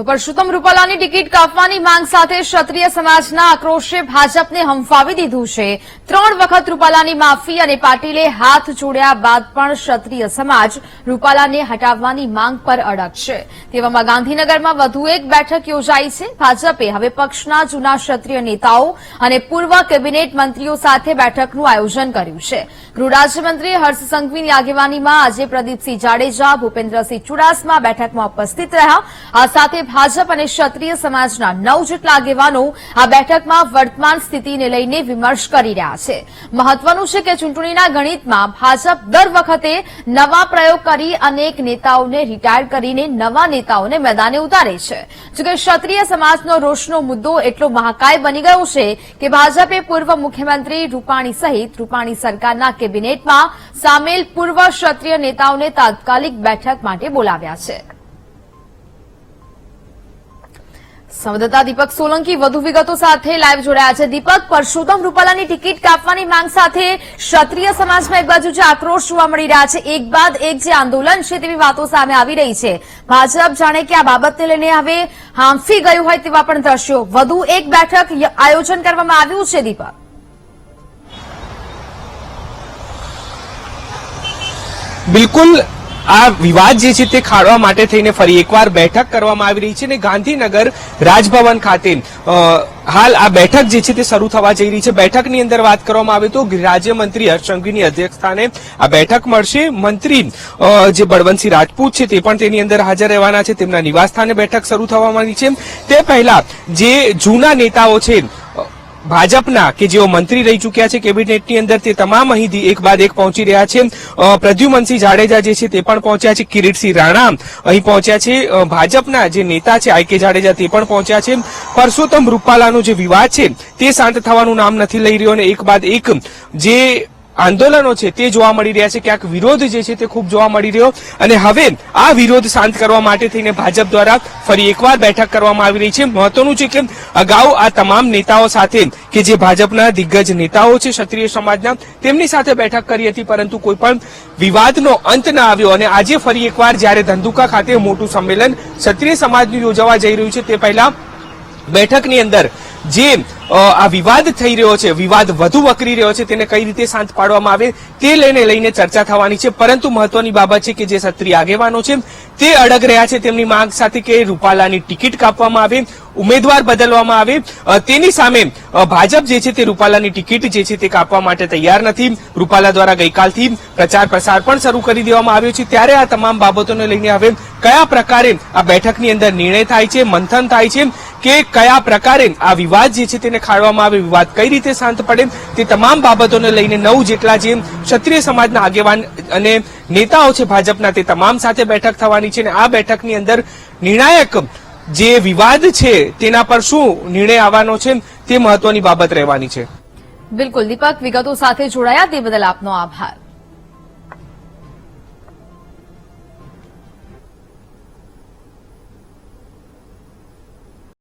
તો પરસોત્તમ રૂપાલાની ટિકિટ કાપવાની માંગ સાથે ક્ષત્રિય સમાજના આક્રોશે ભાજપને હંફાવી દીધું છે. ત્રણ વખત રૂપાલાની માફી અને પાટીલે હાથ જોડ્યા બાદ પણ ક્ષત્રિય સમાજ રૂપાલાને હટાવવાની માંગ પર અડગ છે. તેવામાં ગાંધીનગરમાં વધુ એક બેઠક યોજાઈ છે. ભાજપે હવે પક્ષના જૂના ક્ષત્રિય નેતાઓ અને પૂર્વ કેબિનેટ મંત્રીઓ સાથે બેઠકનું આયોજન કર્યું છે. ગૃહ રાજ્યમંત્રી હર્ષ સંઘવીની આગેવાનીમાં આજે પ્રદીપસિંહ જાડેજા, ભૂપેન્દ્રસિંહ ચુડાસમા બેઠકમાં ઉપસ્થિત રહ્યા. આ સાથે ભાજપ અને ક્ષત્રિય સમાજના નવ જેટલા આગેવાનો આ બેઠકમાં વર્તમાન સ્થિતિને લઈને વિમર્શ કરી રહ્યા છે. મહત્વનું છે કે ચૂંટણીના ગણિતમાં ભાજપ દર વખતે નવા પ્રયોગ કરી અનેક નેતાઓને રિટાયર કરીને નવા નેતાઓને મેદાને ઉતારે છે. જોકે ક્ષત્રિય સમાજનો રોષનો મુદ્દો એટલો મહાકાય બની ગયો છે કે ભાજપે પૂર્વ મુખ્યમંત્રી રૂપાણી સહિત રૂપાણી સરકારના કેબિનેટમાં સામેલ પૂર્વ ક્ષત્રિય નેતાઓને તાત્કાલિક બેઠક માટે બોલાવ્યા છે. સંવાદદાતા દીપક સોલંકી વધુ વિગતો સાથે લાઈવ જોડાયા છે. દીપક, પરસોત્તમ રૂપાલાની ટિકિટ કાપવાની માંગ સાથે ક્ષત્રિય સમાજમાં એક બાજુ જે આક્રોશ જોવા મળી રહ્યા છે, એક બાદ એક જે આંદોલન છે તેવી વાતો સામે આવી રહી છે. ભાજપ જાણે કે આ બાબતને લઈને હવે હાંફી ગયું હોય તેવા પણ દ્રશ્યો. વધુ એક બેઠક આયોજન કરવામાં આવ્યું છે, દીપક. બિલકુલ આ વિવાદ જે છે તે ખાળવા માટે થઈને ફરી એકવાર બેઠક કરવામાં આવી રહી છે અને ગાંધીનગર રાજભવન ખાતે હાલ આ બેઠક જે છે તે શરૂ થવા જઈ રહી છે. બેઠકની અંદર વાત કરવામાં આવે તો રાજ્યમંત્રી હર્ષંગીની અધ્યક્ષતાને આ બેઠક મળશે. મંત્રી જે બળવંતસિંહ રાજપૂત છે તે પણ તેની અંદર હાજર રહેવાના છે. તેમના નિવાસસ્થાને બેઠક શરૂ થવાની છે. તે પહેલા જે જૂના નેતાઓ છે ભાજપના કે જેઓ મંત્રી રહી ચૂક્યા છે કેબિનેટની અંદર તે તમામ અહીંથી એક બાદ એક પહોંચી રહ્યા છે. પ્રદ્યુમનસિંહ જાડેજા જે છે તે પણ પહોંચ્યા છે. કિરીટસિંહ રાણા અહીં પહોંચ્યા છે. ભાજપના જે નેતા છે, આઈ કે જાડેજા તે પણ પહોંચ્યા છે. પરસોત્તમ રૂપાલાનો જે વિવાદ છે તે શાંત થવાનું નામ નથી લઈ રહ્યો અને એક બાદ એક જે આંદોલનો છે તે જોવા મળી રહ્યા છે. ક્યાંક વિરોધ જે છે તે ખૂબ જોવા મળી રહ્યો. અને હવે આ વિરોધ શાંત કરવા માટે થઈને ભાજપ દ્વારા ફરી એકવાર બેઠક કરવામાં આવી રહી છે. મહત્વનું છે કે અગાઉ આ તમામ નેતાઓ સાથે કે જે ભાજપના દિગ્ગજ નેતાઓ છે ક્ષત્રિય સમાજના, તેમની સાથે બેઠક કરી હતી. પરંતુ કોઈ પણ વિવાદનો અંત ન આવ્યો. અને આજે ફરી એકવાર જ્યારે ધંધુકા ખાતે મોટું સંમેલન ક્ષત્રિય સમાજનું યોજવા જઈ રહ્યું છે, તે પહેલા બેઠકની અંદર જે આ વિવાદ થઈ રહ્યો છે, વિવાદ વધુ વકરી રહ્યો છે, તેને કઈ રીતે શાંત પાડવામાં આવે તે લઈને લઈને ચર્ચા થવાની છે. પરંતુ મહત્વની બાબત છે કે જે સત્રી આગેવાનો છે, તે અડગ રહ્યા છે. તેમની માંગ સાથે કે રૂપાલાની ટિકિટ કાપવામાં આવે, ઉમેદવાર બદલવામાં આવે. તેની સામે ભાજપ જે છે તે રૂપાલાની ટિકિટ જે છે તે કાપવા માટે તૈયાર નથી. રૂપાલા દ્વારા ગઈકાલથી પ્રચાર પ્રસાર પણ શરૂ કરી દેવામાં આવ્યો છે. ત્યારે આ તમામ બાબતોને લઈને હવે કયા પ્રકારે આ બેઠકની અંદર નિર્ણય થાય છે, મંથન થાય છે કે કયા પ્રકારે આ વિવાદ જે છે તેને ખાળવામાં આવે, વિવાદ કઈ રીતે શાંત પડે, તે તમામ બાબતોને લઈને નવ જેટલા જે ક્ષત્રિય સમાજના આગેવાન અને નેતાઓ છે ભાજપના, તે તમામ સાથે બેઠક થવાની છે અને આ બેઠકની અંદર નિર્ણાયક જે વિવાદ છે તેના પર શું નિર્ણય આવવાનો છે તે મહત્વની બાબત રહેવાની છે. બિલકુલ, દીપક, વિગતો સાથે જોડાયા, તે બદલ આપનો આભાર.